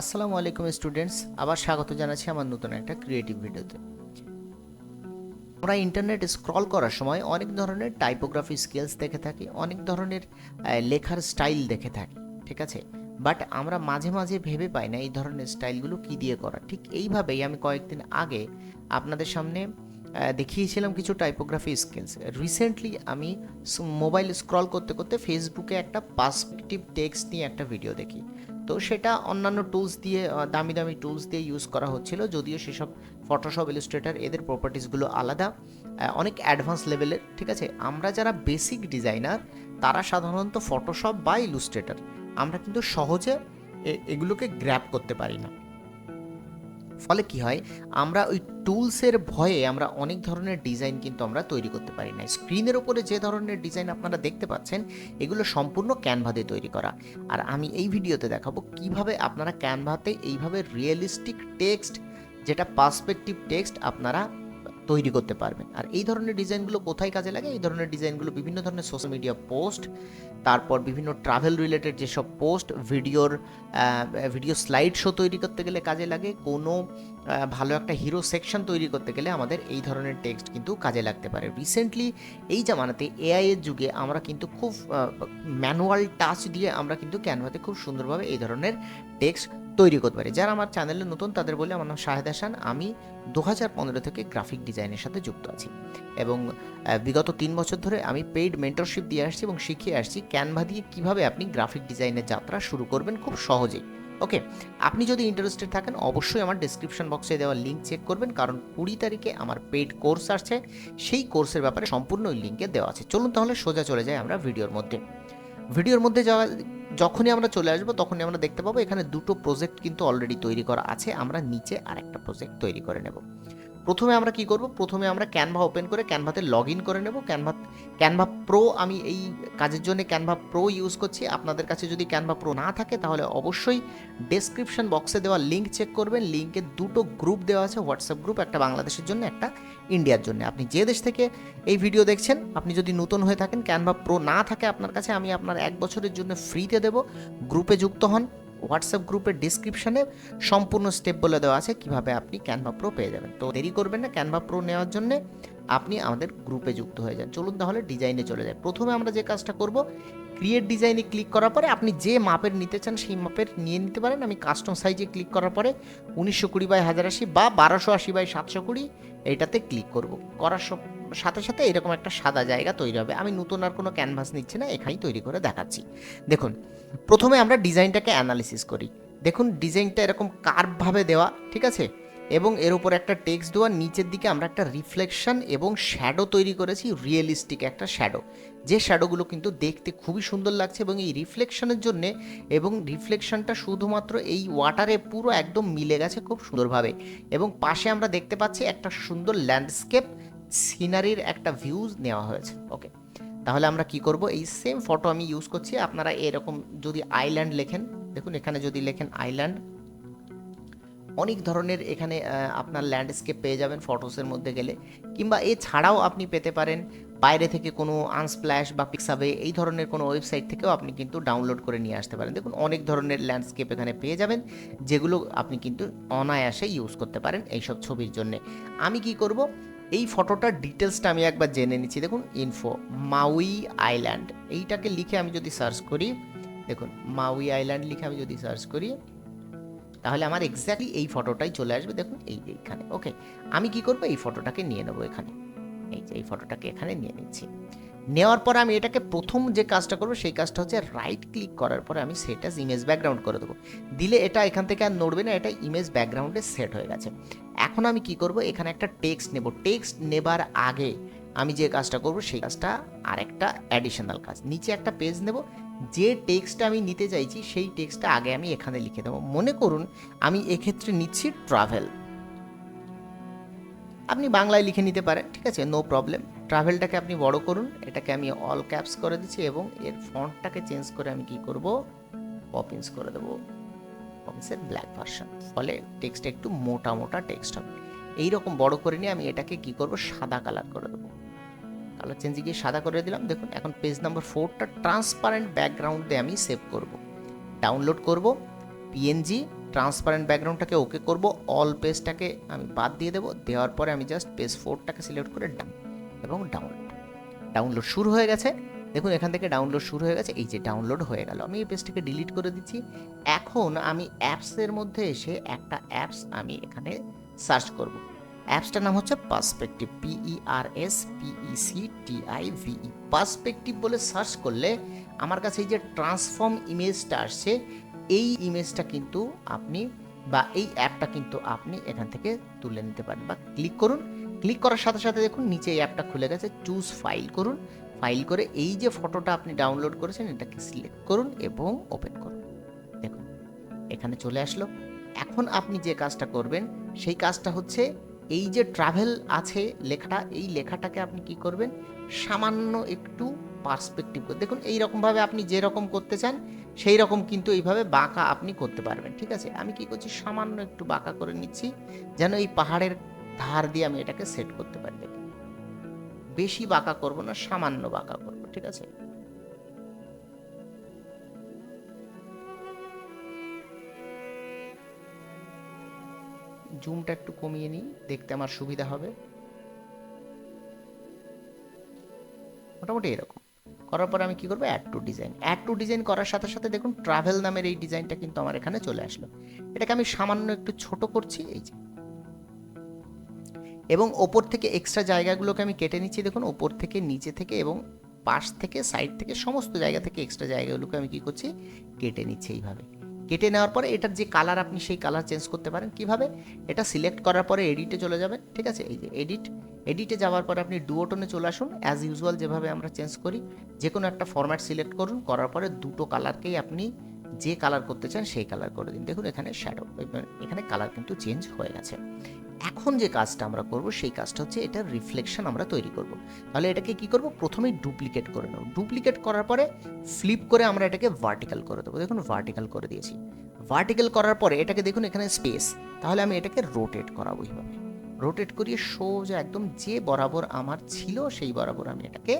আসসালামু আলাইকুম স্টুডেন্টস, আবার স্বাগত জানাচ্ছি আমার নতুন একটা ক্রিয়েটিভ ভিডিওতে। আমরা ইন্টারনেট স্ক্রল করার সময় অনেক ধরনের টাইপোগ্রাফি স্কিলস দেখে থাকি, অনেক ধরনের লেখার স্টাইল দেখে থাকি, ঠিক আছে? বাট আমরা মাঝে মাঝে ভেবে পাই না এই ধরনের স্টাইলগুলো কি দিয়ে করা। ঠিক এইভাবেই আমি কয়েকদিন আগে আপনাদের সামনে দেখিয়েছিলাম কিছু টাইপোগ্রাফি স্কিলস রিসেন্টলি আমি মোবাইল স্ক্রল করতে করতে ফেসবুকে একটা পার্সপেক্টিভ টেক্সট নিয়ে একটা ভিডিও দেখি। তো সেটা অন্যান্য টুলস দিয়ে দামি দামি টুলস দিয়ে ইউজ করা হচ্ছিল। যদিও সেসব ফটোশপ ইলিস্ট্রেটার এদের প্রপার্টিসগুলো আলাদা। অনেক অ্যাডভান্স লেভেলের ঠিক আছে? আমরা যারা বেসিক ডিজাইনার তারা সাধারণত ফটোশপ বা ইলিস্ট্রেটার আমরা কিন্তু সহজে এগুলোকে গ্র্যাপ করতে পারি না। ফলে কি হয়, আমরা ওই টুলসের ভয়ে আমরা অনেক ধরনের ডিজাইন কিন্তু আমরা তৈরি করতে পারি না। স্ক্রিনের ওপরে যে ধরনের ডিজাইন আপনারা দেখতে পাচ্ছেন, এগুলো সম্পূর্ণ ক্যানভাতে তৈরি করা। আর আমি এই ভিডিওতে দেখাবো কীভাবে আপনারা ক্যানভাতে এইভাবে রিয়েলিস্টিক টেক্সট যেটা পার্সপেক্টিভ টেক্সট আপনারা তৈরি করতে পারবেন। আর এই ধরনের ডিজাইনগুলো কোথায় কাজে লাগে? এই ধরনের ডিজাইনগুলো বিভিন্ন ধরনের সোশ্যাল মিডিয়া পোস্ট তারপর বিভিন্ন ট্রাভেল রিলেটেড যেসব পোস্ট ভিডিওর ভিডিও স্লাইড শো তৈরি করতে গেলে কাজে লাগে। কোনো ভালো একটা হিরো সেকশন তৈরি করতে গেলে আমাদের এই ধরনের টেক্সট কিন্তু কাজে লাগতে পারে। রিসেন্টলি এই জামানাতে এআই এর যুগে আমরা কিন্তু খুব ম্যানুয়াল টাচ দিয়ে আমরা কিন্তু ক্যানভাতে খুব সুন্দরভাবে এই ধরনের টেক্সট তৈরি করতে পারি। যারা আমার চ্যানেলে নতুন, তাদের বলে আমার নাম শাহেদ হাসান। আমি দু হাজার পনেরো থেকে গ্রাফিক ডিজাইনের সাথে যুক্ত আছি। এবং বিগত তিন বছর ধরে আমি পেইড মেন্টরশিপ দিয়ে আসছি এবং শিখিয়ে আসছি ক্যানভা দিয়ে কীভাবে আপনি গ্রাফিক ডিজাইনের যাত্রা শুরু করবেন খুব সহজেই। ওকে, আপনি যদি ইন্টারেস্টেড থাকেন, অবশ্যই আমার ডিসক্রিপশন বক্সে দেওয়া লিঙ্ক চেক করবেন। কারণ কুড়ি তারিখে আমার পেইড কোর্স আসছে। সেই কোর্সের ব্যাপারে সম্পূর্ণ ওই লিঙ্কে দেওয়া আছে। চলুন তাহলে সোজা চলে যাই আমরা ভিডিওর মধ্যে। ভিডিওর মধ্যে যাওয়া যখনই আমরা চলে আসব, তখনই আমরা দেখতে পাবো এখানে দুটো প্রজেক্ট কিন্তু অলরেডি তৈরি করা আছে। আমরা নিচে আরেকটা প্রজেক্ট তৈরি করে নেব। প্রথমে আমরা কি করব? প্রথমে আমরা ক্যানভা ওপেন করে ক্যানভাতে লগ ইন করে নেব। ক্যানভা ক্যানভা প্রো আমি এই কাজের জন্য ক্যানভা প্রো ইউজ করছি। আপনাদের কাছে যদি ক্যানভা প্রো না থাকে, তাহলে অবশ্যই ডেসক্রিপশন বক্সে দেওয়া লিঙ্ক চেক করবেন। লিঙ্কে দুটো গ্রুপ দেওয়া আছে হোয়াটসঅ্যাপ গ্রুপ একটা বাংলাদেশের জন্য, একটা ইন্ডিয়ার জন্য। আপনি যে দেশ থেকে এই ভিডিও দেখছেন, আপনি যদি নতুন হয়ে থাকেন ক্যানভা প্রো না থাকে আপনার কাছে, আমি আপনার এক বছরের জন্য ফ্রিতে দেব। গ্রুপে যুক্ত হন। হোয়াটসঅ্যাপ গ্রুপের ডিসক্রিপশনে সম্পূর্ণ স্টেপ বলে দেওয়া আছে কীভাবে আপনি ক্যানভা প্রো পেয়ে যাবেন। তো দেরি করবেন না ক্যানভা প্রো নেওয়ার জন্য আপনি আমাদের গ্রুপে যুক্ত হয়ে যান। চলুন তাহলে ডিজাইনে চলে যাই। প্রথমে আমরা যে কাজটা করব ক্রিয়েট ডিজাইনে ক্লিক করার পরে আপনি যে মাপের নিতে চান সেই মাপের নিয়ে নিতে পারেন। আমি কাস্টম সাইজে ক্লিক করার পরে উনিশশো কুড়ি বাই হাজার আশি বা বারোশো আশি বাই সাতশো কুড়ি এইটাতে ক্লিক করব। করার সাথে সাথে এরকম একটা সাদা জায়গা তৈরি হবে। আমি নতুন আর কোনো ক্যানভাস নিচ্ছি না, এখানেই তৈরি করে দেখাচ্ছি। দেখুন, প্রথমে আমরা ডিজাইনটাকে অ্যানালিসিস করি। দেখুন ডিজাইনটা এরকম কার্ভভাবে দেওয়া, ঠিক আছে? এবং এর উপর একটা টেক্সট দেওয়া, নিচের দিকে আমরা একটা রিফ্লেকশন এবং শ্যাডো তৈরি করেছি রিয়েলিস্টিক একটা শ্যাডো যে শ্যাডোগুলো কিন্তু দেখতে খুবই সুন্দর লাগছে এবং এই রিফ্লেকশনের জন্য এবং রিফ্লেকশনটা শুধুমাত্র এই ওয়াটারে পুরো একদম মিলে গেছে খুব সুন্দরভাবে। এবং পাশে আমরা দেখতে পাচ্ছি একটা সুন্দর ল্যান্ডস্কেপ সিনারির একটা ভিউজ নেওয়া হয়েছে। ওকে তাহলে আমরা কি করব? এই সেম ফটো আমি ইউজ করছি। আপনারা এরকম যদি আইল্যান্ড লেখেন, দেখুন এখানে যদি লেখেন আইল্যান্ড অনেক ধরনের এখানে আপনার ল্যান্ডস্কেপ পেয়ে যাবেন ফটোসের মধ্যে গেলে। কিংবা এছাড়াও আপনি পেতে পারেন বাইরে থেকে কোনো আনস্প্ল্যাশ বা পিক্সাবে এই ধরনের কোনো ওয়েবসাইট থেকেও আপনি কিন্তু ডাউনলোড করে নিয়ে আসতে পারেন। দেখুন, অনেক ধরনের ল্যান্ডস্কেপ এখানে পেয়ে যাবেন, যেগুলো আপনি কিন্তু অনায়াসে ইউজ করতে পারেন এইসব ছবির জন্য। আমি কি করব? এই ফটোটার ডিটেলসটা আমি একবার জেনে নিচ্ছি। দেখুন ইনফো মাউই আইল্যান্ড এইটাকে লিখে আমি যদি সার্চ করি, দেখুন মাউই আইল্যান্ড লিখে আমি যদি সার্চ করি তাহলে আমার এক্স্যাক্টলি এই ফটোটাই চলে আসবে, দেখুন, এই যে এইখানে ওকে আমি কি করব? এই ফটোটাকে নিয়ে নেব এখানে। এই যে এই ফটোটাকে এখানে নিয়ে নিচ্ছি। নেওয়ার পর আমি এটাকে প্রথম যে কাজটা করব, সেই কাজটা হচ্ছে রাইট ক্লিক করার পরে আমি সেট অ্যাজ ইমেজ ব্যাকগ্রাউন্ড করে দেবো। দিলে এটা এখান থেকে আর নড়বে না, এটা ইমেজ ব্যাকগ্রাউন্ডে সেট হয়ে গেছে। এখন আমি কি করব? এখানে একটা টেক্সট নেব। টেক্সট নেবার আগে আমি যে কাজটা করব, সেই কাজটা আরেকটা অ্যাডিশনাল কাজ। নিচে একটা পেজ নেব যে টেক্সটটা আমি নিতে চাইছি, সেই টেক্সটটা আগে আমি এখানে লিখে দেবো। মনে করুন, আমি এক্ষেত্রে নিচ্ছি ট্রাভেল আপনি বাংলায় লিখে নিতে পারেন, ঠিক আছে? নো প্রবলেম ট্রাভেলটাকে আপনি বড় করুন, এটাকে আমি অল ক্যাপস করে দিচ্ছি এবং এর ফন্টটাকে চেঞ্জ করে আমি কি করব? পপিন্স করে দেবো। পপিন্সের ব্ল্যাক ভার্সন ফলে টেক্সটটা একটু মোটা মোটা টেক্সট হবে। এইরকম বড় করে নিয়ে আমি এটাকে কি করব? সাদা কালার করে দেবো। কালার চেঞ্জে গিয়ে সাদা করে দিলাম। দেখুন, এখন পেজ নাম্বার ফোরটা ট্রান্সপারেন্ট ব্যাকগ্রাউন্ডে আমি সেভ করব। ডাউনলোড করব পিএনজি ট্রান্সপারেন্ট ব্যাকগ্রাউন্ডটাকে ওকে করব অল পেজটাকে আমি বাদ দিয়ে দেবো, দেওয়ার পরে আমি জাস্ট পেজ ফোরটাকে সিলেক্ট করে ডান এবং ডাউনলোড ডাউনলোড শুরু হয়ে গেছে। দেখুন, এখান থেকে ডাউনলোড শুরু হয়ে গেছে, এই যে ডাউনলোড হয়ে গেল। আমি এই পেজটাকে ডিলিট করে দিচ্ছি। এখন আমি অ্যাপসের মধ্যে এসে একটা অ্যাপস আমি এখানে সার্চ করব। অ্যাপসটার নাম হচ্ছে perspective P E R S P E C T I V E perspective বলে সার্চ করলে আমার কাছে এই যে ট্রান্সফর্ম ইমেজটা আসছে, এই ইমেজটা কিন্তু আপনি বা এই অ্যাপটা কিন্তু আপনি এখান থেকে তুলে নিতে পারেন। বা ক্লিক করুন, ক্লিক করার সাথে সাথে দেখুন নিচে এই অ্যাপটা খুলে গেছে, চুজ ফাইল করুন, ফাইল করে এই যে ফটোটা আপনি ডাউনলোড করেছেন এটাকে সিলেক্ট করুন এবং ওপেন করুন। দেখুন, এখানে চলে আসলো। এখন আপনি যে কাজটা করবেন, সেই কাজটা হচ্ছে এই যে ট্রাভেল আছে লেখাটা, এই লেখাটাকে আপনি কি করবেন? সামান্য একটু পার্সপেক্টিভ করে। দেখুন এই রকমভাবে আপনি যে রকম করতে চান সেই রকম কিন্তু এইভাবে বাঁকা আপনি করতে পারবেন, ঠিক আছে? আমি কি করছি? সামান্য একটু বাঁকা করে নিচ্ছি, যেন এই পাহাড়ের ধার দিয়ে আমি এটাকে সেট করতে পারি। বেশি বাঁকা করব না, সামান্য বাঁকা করব, ঠিক আছে? জুমটা একটু কমিয়ে নিই, দেখতে আমার সুবিধা হবে। মোটামুটি এরকম। করার পর আমি কি করব? Add to design add to design করার সাথে সাথে দেখুন ট্রাভেল নামের এই ডিজাইনটা কিন্তু আমার এখানে চলে আসলো। এটাকে আমি সামান্য একটু ছোট করছি, এই যে। এবং ওপর থেকে এক্সট্রা জায়গাগুলোকে আমি কেটে নিচ্ছি, দেখুন, ওপর থেকে, নিচে থেকে এবং পাশ থেকে সাইড থেকে, সমস্ত জায়গা থেকে এক্সট্রা জায়গাগুলোকে আমি কি করছি? কেটে নিচ্ছি এইভাবে। কেটে নেওয়ার পরে এটার যে কালার আপনি সেই কালার চেঞ্জ করতে পারেন। কীভাবে? এটা সিলেক্ট করার পরে এডিটে চলে যাবেন, ঠিক আছে? এই যে এডিট এডিটে যাওয়ার পরে আপনি ডুয়োটনে চলে আসুন অ্যাজ ইউজুয়াল যেভাবে আমরা চেঞ্জ করি যে কোনো একটা ফরম্যাট সিলেক্ট করুন, করার পরে দুটো কালারকেই আপনি যে কালার করতে চান সেই কালার করে দিন। দেখুন এখানে শ্যাডো এখানে কালার কিন্তু চেঞ্জ হয়ে গেছে। এখন যে কাজটা আমরা করব, সেই কাজটা হচ্ছে এটার রিফ্লেকশন আমরা তৈরি করব। তাহলে এটাকে কি করব? প্রথমেই ডুপ্লিকেট করে নেব। ডুপ্লিকেট করার পরে ফ্লিপ করে আমরা এটাকে ভার্টিক্যাল করে দেবো। দেখুন ভার্টিক্যাল করে দিয়েছি। ভার্টিক্যাল করার পরে এটাকে দেখুন, এখানে স্পেস তাহলে আমি এটাকে রোটেট করাবো এইভাবে। রোটেট করিয়ে সোজা একদম যে বরাবর আমার ছিল, সেই বরাবর আমি এটাকে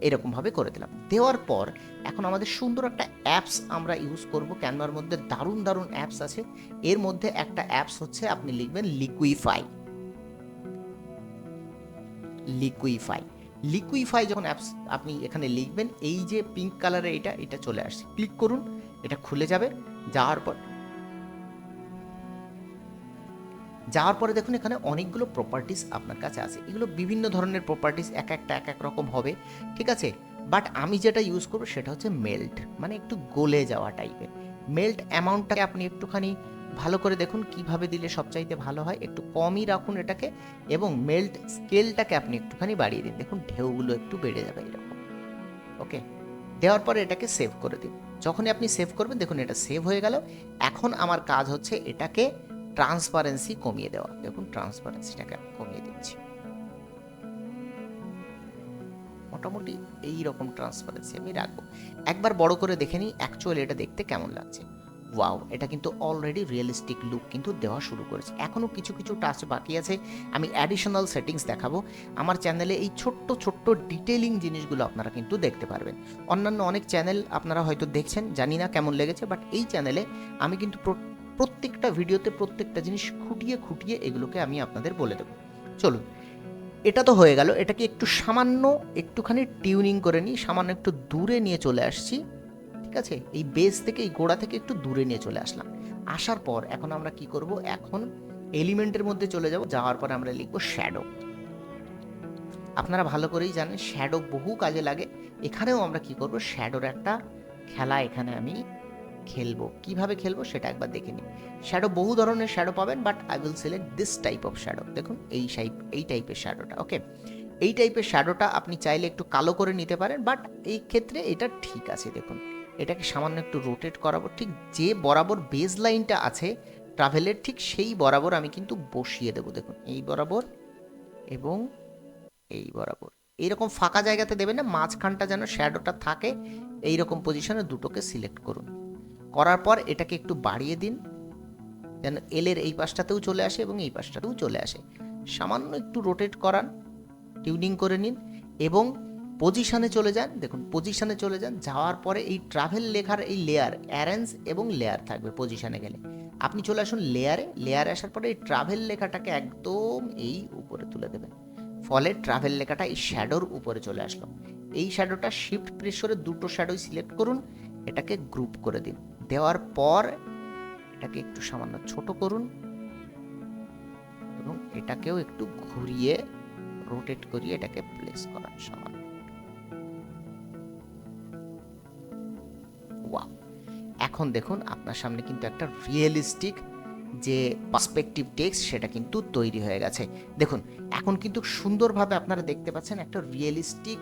এরকমভাবে করে দিলাম। দেওয়ার পর এখন আমাদের সুন্দর একটা অ্যাপস আমরা ইউজ করব। ক্যানভার মধ্যে দারুণ দারুণ অ্যাপস আছে। এর মধ্যে একটা অ্যাপস হচ্ছে, আপনি লিখবেন লিকুইফাই লিকুইফাই লিকুইফাই যখন অ্যাপস আপনি এখানে লিখবেন, এই যে পিঙ্ক কালারের এটা এটা চলে আসছে। ক্লিক করুন, এটা খুলে যাবে। যাওয়ার পর যাওয়ার পরে দেখুন এখানে অনেকগুলো প্রপার্টিস আপনার কাছে আছে। এগুলো বিভিন্ন ধরনের প্রপার্টিস এক একটা, এক এক রকম হবে, ঠিক আছে? বাট আমি যেটা ইউজ করব সেটা হচ্ছে মেল্ট মানে একটু গলে যাওয়া টাইপের মেল্ট অ্যামাউন্টটাকে আপনি একটুখানি ভালো করে দেখুন কীভাবে দিলে সবচাইতে ভালো হয়। একটু কমই রাখুন এটাকে এবং মেল্ট স্কেলটাকে আপনি একটুখানি বাড়িয়ে দিন। দেখুন ঢেউগুলো একটু বেড়ে যাবে এরকম। ওকে দেওয়ার পরে এটাকে সেভ করে দিন। যখনই আপনি সেভ করবেন, দেখুন এটা সেভ হয়ে গেল। এখন আমার কাজ হচ্ছে এটাকে ট্রান্সপারেন্সি কমিয়ে দেওয়া। দেখুন ট্রান্সপারেন্সিটাকে কমিয়ে দিচ্ছি। মোটামুটি এই রকম ট্রান্সপারেন্সি আমি রাখব। একবার বড় করে দেখে নিই অ্যাকচুয়ালি এটা দেখতে কেমন লাগছে। ওয়াও এটা কিন্তু অলরেডি রিয়েলিস্টিক লুক কিন্তু দেওয়া শুরু করেছে। এখনও কিছু কিছু টাচ বাকি আছে। আমি অ্যাডিশনাল সেটিংস দেখাবো। আমার চ্যানেলে এই ছোট্ট ছোট্ট ডিটেলিং জিনিসগুলো আপনারা কিন্তু দেখতে পারবেন। অন্যান্য অনেক চ্যানেল আপনারা হয়তো দেখছেন, জানি না কেমন লেগেছে বাট এই চ্যানেলে আমি কিন্তু প্রত্যেকটা ভিডিওতে প্রত্যেকটা জিনিস খুঁটিয়ে খুঁটিয়ে এগুলোকে আমি আপনাদের বলে দেবো। চলুন, এটা তো হয়ে গেল। এটাকে একটু সামান্য একটুখানি টিউনিং করে নিই, সামান্য একটু দূরে নিয়ে চলে আসছি, ঠিক আছে? এই বেস থেকে, এই গোড়া থেকে একটু দূরে নিয়ে চলে আসলাম। আসার পর এখন আমরা কি করব? এখন এলিমেন্টের মধ্যে চলে যাব। যাওয়ার পরে আমরা লিখব শ্যাডো আপনারা ভালো করেই জানেন শ্যাডো বহু কাজে লাগে। এখানেও আমরা কি করব? শ্যাডোর একটা খেলা এখানে আমি খেলব, কীভাবে খেলব সেটা একবার দেখে নিই শ্যাডো বহু ধরনের শ্যাডো পাবেন but I will select this type of shadow দেখুন, এই টাইপ এই টাইপের শ্যাডোটা ওকে এই টাইপের শ্যাডোটা আপনি চাইলে একটু কালো করে নিতে পারেন বাট এই ক্ষেত্রে এটা ঠিক আছে, দেখুন। এটাকে সামান্য একটু রোটেট করাবো, ঠিক যে বরাবর বেজ লাইনটা আছে ট্রাভেলের ঠিক সেই বরাবর আমি কিন্তু বসিয়ে দেবো, দেখুন। এই বরাবর এবং এই বরাবর। এইরকম ফাঁকা জায়গাতে দেবেন না, মাঝখানটা যেন শ্যাডোটা থাকে, এইরকম পজিশনে দুটোকে সিলেক্ট করুন। করার পর এটাকে একটু বাড়িয়ে দিন। যেন এলের এই পাশটাতেও চলে আসে এবং এই পাশটাতেও চলে আসে। সামান্য একটু রোটেট করান টিউনিং করে নিন এবং পজিশনে চলে যান। দেখুন পজিশনে চলে যান, যাওয়ার পরে এই ট্রাভেল লেখার এই লেয়ার অ্যারেঞ্জ এবং লেয়ার থাকবে পজিশনে গেলে। আপনি চলে আসুন লেয়ারে লেয়ারে আসার পরে এই ট্রাভেল লেখাটাকে একদম এই উপরে তুলে দেবেন। ফলে ট্রাভেল লেখাটা এই শ্যাডোর উপরে চলে আসলো। এই শ্যাডোটা শিফট প্রেস করে দুটো শ্যাডোই সিলেক্ট করুন, এটাকে গ্রুপ করে দিন। দেওয়ার পর এটাকে একটু সামান্য ছোট করুন এবং এটাকেও একটু ঘুরিয়ে রোটেট করিয়ে এটাকে প্লেস করান সামান্য। এখন দেখুন আপনার সামনে কিন্তু একটা রিয়েলিস্টিক যে পার্সপেক্টিভ টেক্সট সেটা কিন্তু তৈরি হয়ে গেছে। দেখুন, এখন কিন্তু সুন্দরভাবে আপনারা দেখতে পাচ্ছেন একটা রিয়েলিস্টিক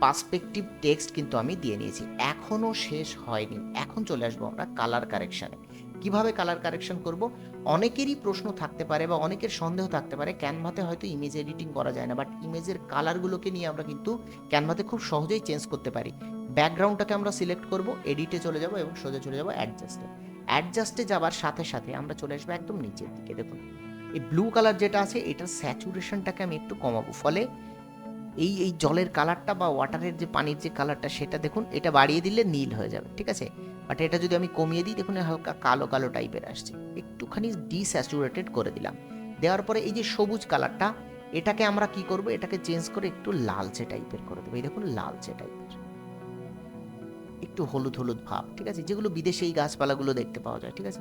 পার্সপেক্টিভ টেক্সট কিন্তু আমি দিয়ে নিয়েছি। এখনও শেষ হয়নি। এখন চলে আসব আমরা কালার কারেকশানে কীভাবে কালার কারেকশন করব? অনেকেরই প্রশ্ন থাকতে পারে বা অনেকের সন্দেহ থাকতে পারে ক্যানভাতে হয়তো ইমেজ এডিটিং করা যায় না বাট ইমেজের কালারগুলোকে নিয়ে আমরা কিন্তু ক্যানভাতে খুব সহজেই চেঞ্জ করতে পারি। ব্যাকগ্রাউন্ডটাকে আমরা সিলেক্ট করব এডিটে চলে যাব এবং সোজা চলে যাব অ্যাডজাস্টে অ্যাডজাস্টে যাওয়ার সাথে সাথে আমরা চলে আসব একদম নিচের দিকে। দেখুন, এই ব্লু কালার যেটা আছে, এটার স্যাচুরেশনটাকে আমি একটু কমাবো। ফলে এই এই জলের কালারটা বা ওয়াটারের যে পানির যে কালারটা সেটা দেখুন, এটা বাড়িয়ে দিলে নীল হয়ে যাবে, ঠিক আছে? বাট এটা যদি আমি কমিয়ে দিই, দেখুন হালকা কালো কালো টাইপের আসছে। একটুখানি ডিস্যাচুরেটেড করে দিলাম। দেওয়ার পরে এই যে সবুজ কালারটা, এটাকে আমরা কি করব? এটাকে চেঞ্জ করে একটু লালচে টাইপের করে দেবো। এই দেখুন, লালচে টাইপের একটু হলুদ হলুদ ভাব, ঠিক আছে? যেগুলো বিদেশে এই গাছপালাগুলো দেখতে পাওয়া যায়, ঠিক আছে?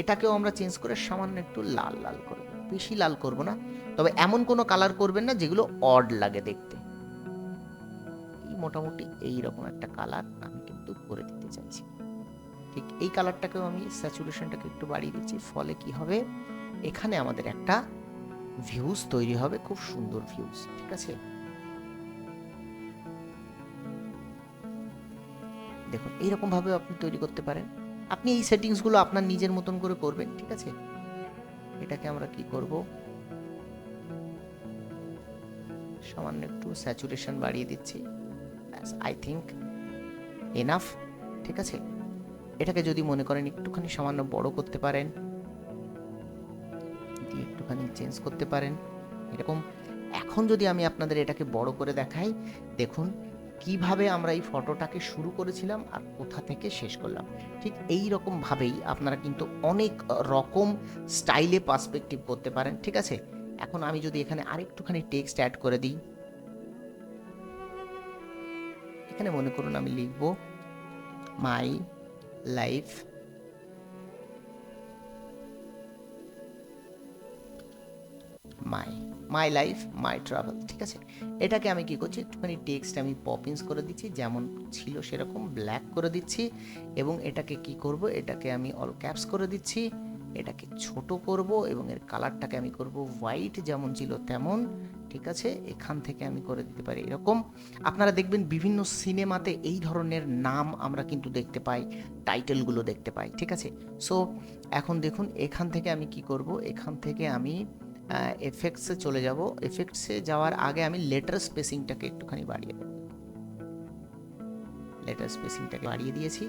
এটাকেও আমরা চেঞ্জ করে সামান্য একটু লাল লাল করে বেশি লাল করব না। তবে এমন কোনো কালার করবেন না যেগুলো অড লাগে দেখতে। এই মোটামুটি এই রকম একটা কালার আমি কিন্তু করে দিতে চাইছি। ঠিক এই কালারটাকেও আমি স্যাচুরেশনটাকে একটু বাড়িয়ে দিচ্ছি। ফলে কি হবে? এখানে আমাদের একটা ভিউজ তৈরি হবে, খুব সুন্দর ভিউজ ঠিক আছে? দেখুন এইরকম ভাবে আপনি তৈরি করতে পারেন। আপনি এই সেটিংসগুলো আপনার নিজের মতন করে করবেন, ঠিক আছে? এটাকে আমরা কি করব? সামান্য একটু স্যাচুরেশন বাড়িয়ে দিচ্ছি। আই থিঙ্ক এনাফ ঠিক আছে? এটাকে যদি মনে করেন একটুখানি সামান্য বড় করতে পারেন, দিয়ে একটুখানি চেঞ্জ করতে পারেন। এরকম, এখন যদি আমি আপনাদের এটাকে বড় করে দেখাই, দেখুন কীভাবে আমরা এই ফটোটাকে শুরু করেছিলাম আর কোথা থেকে শেষ করলাম? ঠিক এই রকম ভাবেই আপনারা কিন্তু অনেক রকম স্টাইলে পার্সপেক্টিভ করতে পারেন, ঠিক আছে? এখন আমি যদি এখানে আরেকটুখানি টেক্সট অ্যাড করে দিই। এখানে মনে করুন আমি লিখব, my life my my life my travel ঠিক আছে? এটাকে আমি কি করছি? একটুখানি টেক্সট আমি পপিংস করে দিচ্ছি, যেমন ছিল সেরকম ব্ল্যাক করে দিচ্ছি, এবং এটাকে কি করব? এটাকে আমি অল ক্যাপস করে দিচ্ছি, এটাকে ছোট করব, এবং এর কালারটাকে আমি করব হোয়াইট যেমন ছিল তেমন, ঠিক আছে? এখান থেকে আমি করে দিতে পারি এরকম। আপনারা দেখবেন বিভিন্ন সিনেমাতে এই ধরনের নাম আমরা কিন্তু দেখতে পাই টাইটেলগুলো দেখতে পাই, ঠিক আছে? সো এখন দেখুন, এখান থেকে আমি কি করব? এখান থেকে আমি এফেক্টসে চলে যাব। এফেক্টসে যাওয়ার আগে আমি লেটার স্পেসিংটাকে একটুখানি বাড়িয়ে লেটার স্পেসিংটাকে বাড়িয়ে দিয়েছি।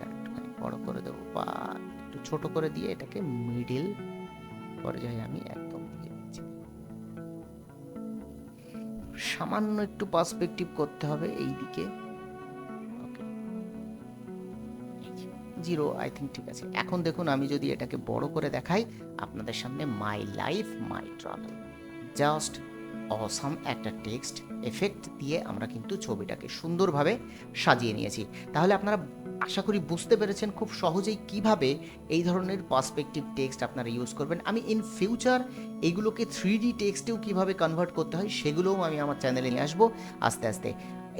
একটুখানি বড় করে দেবো বা একটু ছোট করে দিয়ে এটাকে মিডিল পর্যায়ে আমি একদম দিয়ে দিচ্ছি। সামান্য একটু পার্সপেক্টিভ করতে হবে এই দিকে জিরো আই থিঙ্ক ঠিক আছে। এখন দেখুন আমি যদি এটাকে বড় করে দেখাই, আপনাদের সামনে my life my travel just awesome একটা টেক্সট এফেক্ট দিয়ে আমরা কিন্তু ছবিটাকে সুন্দরভাবে সাজিয়ে নিয়েছি। তাহলে আপনারা আশা করি বুঝতে পেরেছেন খুব সহজেই কীভাবে এই ধরনের পার্সপেক্টিভ টেক্সট আপনারা ইউজ করবেন। আমি ইন ফিউচার এগুলোকে থ্রি ডি টেক্সটেও কীভাবে কনভার্ট করতে হয়, সেগুলোও আমি আমার চ্যানেলে নিয়ে আসব। আস্তে আস্তে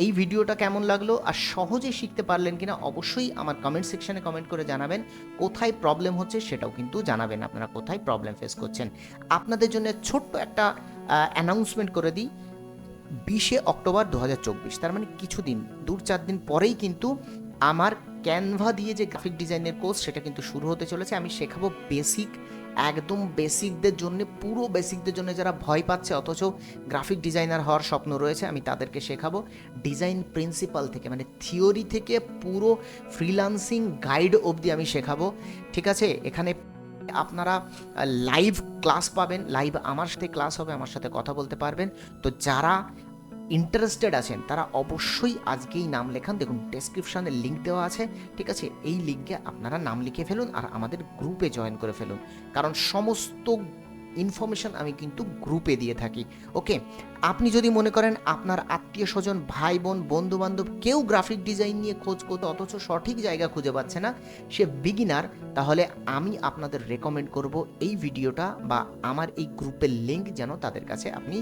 এই ভিডিওটা কেমন লাগল আর সহজে শিখতে পারলেন কিনা অবশ্যই আমার কমেন্ট সেকশনে কমেন্ট করে জানাবেন। কোথায় প্রবলেম হচ্ছে সেটাও কিন্তু জানাবেন আপনারা কোথায় প্রবলেম ফেস করছেন। আপনাদের জন্য ছোট্ট একটা অ্যানাউন্সমেন্ট করে দিই। বিশে অক্টোবর দু হাজার চব্বিশ, তার মানে কিছুদিন দু চার দিন পরেই কিন্তু আমার ক্যানভা দিয়ে যে গ্রাফিক ডিজাইনের কোর্স সেটা কিন্তু শুরু হতে চলেছে। আমি শেখাবো বেসিক একদম বেসিকদের জন্য, পুরো বেসিকদের জন্য যারা ভয় পাচ্ছে, অথচ গ্রাফিক ডিজাইনার হওয়ার স্বপ্ন রয়েছে, আমি তাদেরকে শেখাবো। ডিজাইন প্রিন্সিপাল থেকে মানে থিওরি থেকে পুরো ফ্রিলান্সিং গাইড অবধি আমি শেখাবো। ঠিক আছে? এখানে আপনারা লাইভ ক্লাস পাবেন, লাইভ আমার সাথে ক্লাস হবে, আমার সাথে কথা বলতে পারবেন। তো যারা ইন্টারেস্টেড আছেন, তারা অবশ্যই আজকেই নাম লেখান। দেখুন ডেসক্রিপশানে লিঙ্ক দেওয়া আছে, ঠিক আছে? এই লিঙ্কে আপনারা নাম লিখে ফেলুন আর আমাদের গ্রুপে জয়েন করে ফেলুন। কারণ সমস্ত ইনফরমেশন আমি কিন্তু গ্রুপে দিয়ে থাকি, ওকে? আপনি যদি মনে করেন আপনার আত্মীয় স্বজন, ভাই বোন বন্ধু বান্ধব কেউ গ্রাফিক ডিজাইন নিয়ে খোঁজ করতে, অথচ সঠিক জায়গা খুঁজে পাচ্ছে না, সে বিগিনার তাহলে আমি আপনাদের রেকমেন্ড করব এই ভিডিওটা বা আমার এই গ্রুপের লিঙ্ক যেন তাদের কাছে আপনি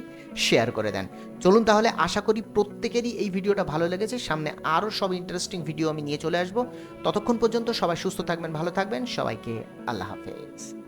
শেয়ার করে দেন। চলুন তাহলে আশা করি প্রত্যেকেরই এই ভিডিওটা ভালো লেগেছে, সামনে আরও সব ইন্টারেস্টিং ভিডিও আমি নিয়ে চলে আসব, ততক্ষণ পর্যন্ত সবাই সুস্থ থাকবেন, ভালো থাকবেন, সবাইকে আল্লাহ হাফেজ।